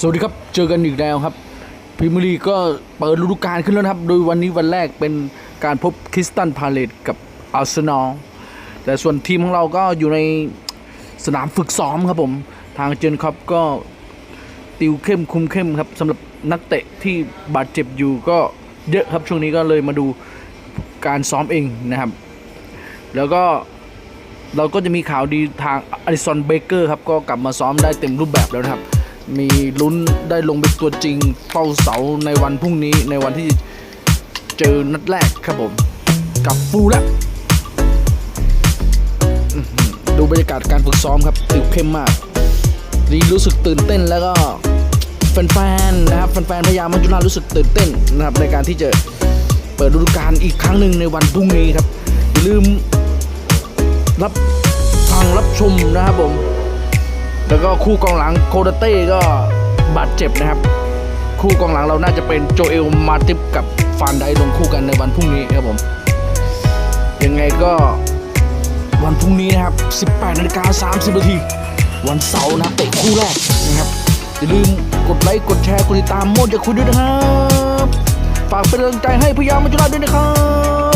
สวัสดีครับ เจอกันอีกแล้วครับพรีเมียร์ลีก็เปิดฤดูกาลขึ้นแล้วครับ โดยวันนี้วันแรกเป็นการพบคริสตันพาเลตกับอาร์เซนอล แต่ส่วนทีมของเราก็อยู่ในสนามฝึกซ้อมครับผม ทางเจนคอปก็ติวเข้มคุมเข้มครับสำหรับนักเตะที่บาดเจ็บอยู่ก็เยอะครับช่วงนี้ก็เลยมาดูการซ้อมเองนะครับ แล้วก็เราก็จะมีข่าวดีทางอลิสันเบเกอร์ครับก็กลับมาซ้อมได้เต็มรูปแบบแล้วนะครับ มีลุ้นได้ลงเป็นตัวจริงเฝ้าเสาในวันพรุ่งนี้ในวันที่เจอนัดแรกครับผม กับฟูแล้วดูบรรยากาศการฝึกซ้อมครับติวเข้มมากนี่รู้สึกตื่นเต้นแล้วก็แฟนๆนะครับแฟนๆพยามัจจุราชรู้สึกตื่นเต้นนะครับในการที่จะเปิดฤดูกาลอีกครั้งหนึ่งในวันพรุ่งนี้ครับ ลืมรับฟังรับชมนะครับผม แล้วก็คู่กองหลังโคดเต้ก็บาดเจ็บนะครับ คู่กองหลังเราน่าจะเป็นโจเอลมาติฟกับฟานไดลงคู่กันในวันพรุ่งนี้ครับผม ยังไงก็วันพรุ่งนี้นะครับ 18นาฬิกา30นาทีวันเสาร์นะเตะคู่แรกนะครับอย่าลืมกดไลค์กดแชร์กดติดตามโมดจะคุยด้วยนะครับ ฝากเป็นกำลังใจให้พยามัจจุราด้วยนะครับ